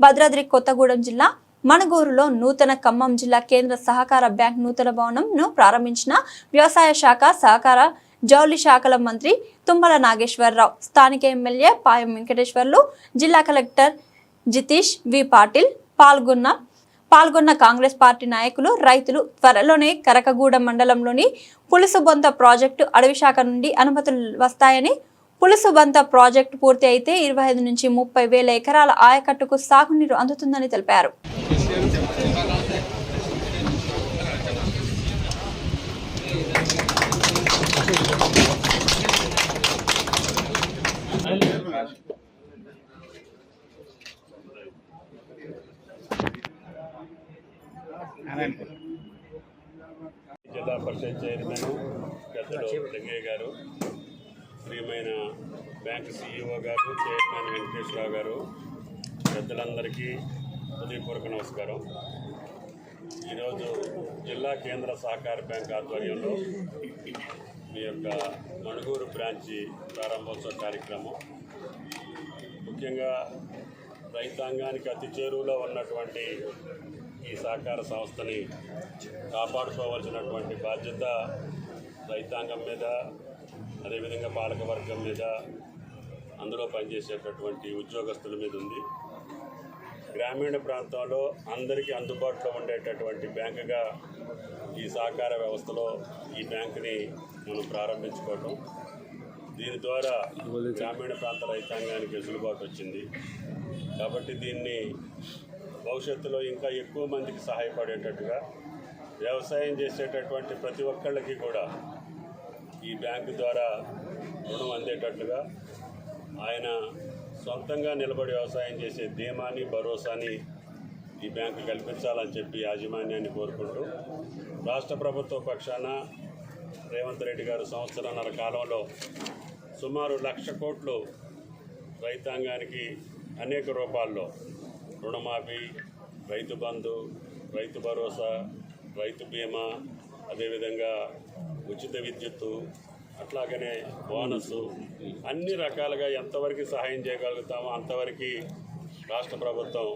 భద్రాద్రి కొత్తగూడెం జిల్లా మణగూరులో నూతన ఖమ్మం జిల్లా కేంద్ర సహకార బ్యాంక్ నూతన భవనంను ప్రారంభించిన వ్యవసాయ శాఖ సహకార జౌళి శాఖల మంత్రి తుమ్మల నాగేశ్వరరావు స్థానిక ఎమ్మెల్యే పాయం వెంకటేశ్వర్లు జిల్లా కలెక్టర్ జితీష్ వి పాటిల్ పాల్గొన్న పాల్గొన్న కాంగ్రెస్ పార్టీ నాయకులు రైతులు త్వరలోనే కరకగూడ మండలంలోని పులుసుబొంత ప్రాజెక్టు అడవి శాఖ నుండి అనుమతులు వస్తాయని పులుసుబంత ప్రాజెక్టు పూర్తి అయితే ఇరవై ఐదు నుంచి ముప్పై వేల ఎకరాల ఆయకట్టుకు సాగునీరు అందుతుందని తెలిపారు. జిల్లా పరిషత్ చైర్మన్ పెద్దలు లింగయ్య గారు ప్రియమైన bank CEO garu chairman Venkateswara Rao garu పెద్దలందరికీ హృదయపూర్వక నమస్కారం. ఈరోజు జిల్లా కేంద్ర సహకార బ్యాంక్ ఆధ్వర్యంలో మీ యొక్క మణుగూరు బ్రాంచి ప్రారంభోత్సవ కార్యక్రమం. ముఖ్యంగా రైతాంగానికి అతి చేరువలో ఉన్నటువంటి ఈ సహకార సంస్థని కాపాడుకోవాల్సినటువంటి బాధ్యత రైతాంగం మీద అదేవిధంగా పాలకవర్గం మీద అందులో పనిచేసేటటువంటి ఉద్యోగస్తుల మీద ఉంది. గ్రామీణ ప్రాంతాల్లో అందరికీ అందుబాటులో ఉండేటటువంటి బ్యాంకుగా ఈ సహకార వ్యవస్థలో ఈ బ్యాంకుని మనం ప్రారంభించుకోవటం. దీని ద్వారా గ్రామీణ ప్రాంత రైతాంగానికి వెసులుబాటు వచ్చింది. కాబట్టి దీన్ని భవిష్యత్తులో ఇంకా ఎక్కువ మందికి సహాయపడేటట్టుగా వ్యవసాయం చేసేటటువంటి ప్రతి ఒక్కళ్ళకి కూడా ఈ బ్యాంకు ద్వారా రుణం అందేటట్లుగా ఆయన సొంతంగా నిలబడి వ్యవసాయం చేసే ధీమాని భరోసాని ఈ బ్యాంకు కల్పించాలని చెప్పి యాజమాన్యాన్ని కోరుకుంటూ రాష్ట్ర ప్రభుత్వ పక్షాన రేవంత్ రెడ్డి గారు సంవత్సరాన్నర కాలంలో సుమారు లక్ష కోట్లు రైతాంగానికి అనేక రూపాల్లో రుణమాఫీ రైతు బంధు రైతు భరోసా రైతు బీమా అదేవిధంగా ఉచిత విద్యుత్తు అట్లాగనే బోనస్ అన్ని రకాలుగా ఎంతవరకు సహాయం చేయగలుగుతామో అంతవరకు రాష్ట్ర ప్రభుత్వం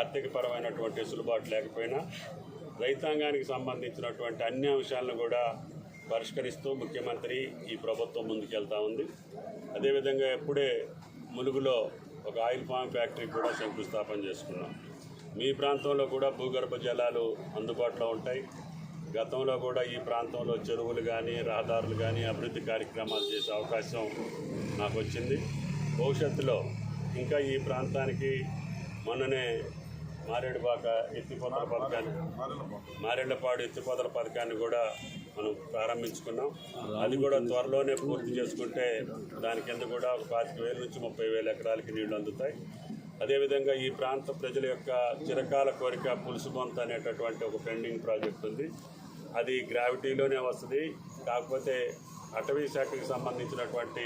ఆర్థికపరమైనటువంటి వెసులుబాటు లేకపోయినా రైతాంగానికి సంబంధించినటువంటి అన్ని అంశాలను కూడా పరిష్కరిస్తూ ముఖ్యమంత్రి ఈ ప్రభుత్వం ముందుకెళ్తా ఉంది. అదేవిధంగా ఎప్పుడే ములుగులో ఒక ఆయిల్ పామ్ ఫ్యాక్టరీ కూడా శంకుస్థాపన చేసుకున్నాం. మీ ప్రాంతంలో కూడా భూగర్భ జలాలు అందుబాటులో ఉంటాయి. గతంలో కూడా ఈ ప్రాంతంలో చెరువులు కానీ రహదారులు కానీ అభివృద్ధి కార్యక్రమాలు చేసే అవకాశం నాకు వచ్చింది భవిష్యత్తులో ఇంకా ఈ ప్రాంతానికి మొన్ననే మారేడుబాక ఎత్తిపోతల పథకాన్ని మారేళ్ళపాడు ఎత్తిపోతల పథకాన్ని కూడా మనం ప్రారంభించుకున్నాం. అది కూడా త్వరలోనే పూర్తి చేసుకుంటే దాని కింద కూడా ఒక పాతిక వేల నుంచి ముప్పై వేల ఎకరాలకి నీళ్ళు అందుతాయి. అదేవిధంగా ఈ ప్రాంత ప్రజల యొక్క చిరకాల కోరిక పులుసుబొంత అనేటటువంటి ఒక పెండింగ్ ప్రాజెక్ట్ ఉంది. అది గ్రావిటీలోనే వస్తుంది. కాకపోతే అటవీ శాఖకి సంబంధించినటువంటి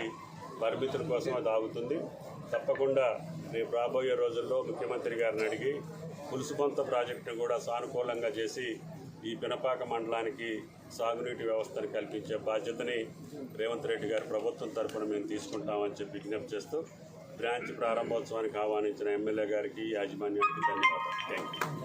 పరిమితుల కోసం అది ఆగుతుంది తప్పకుండా రేపు రాబోయే రోజుల్లో ముఖ్యమంత్రి గారిని అడిగి పులుసుకొంత ప్రాజెక్టును కూడా సానుకూలంగా చేసి ఈ పినపాక మండలానికి సాగునీటి వ్యవస్థను కల్పించే బాధ్యతని రేవంత్ రెడ్డి గారి ప్రభుత్వం తరఫున మేము తీసుకుంటామని చెప్పి విజ్ఞప్తి చేస్తూ బ్రాంచ్ ప్రారంభోత్సవానికి ఆహ్వానించిన ఎమ్మెల్యే గారికి యాజమాన్యానికి ధన్యవాదాలు. Thank you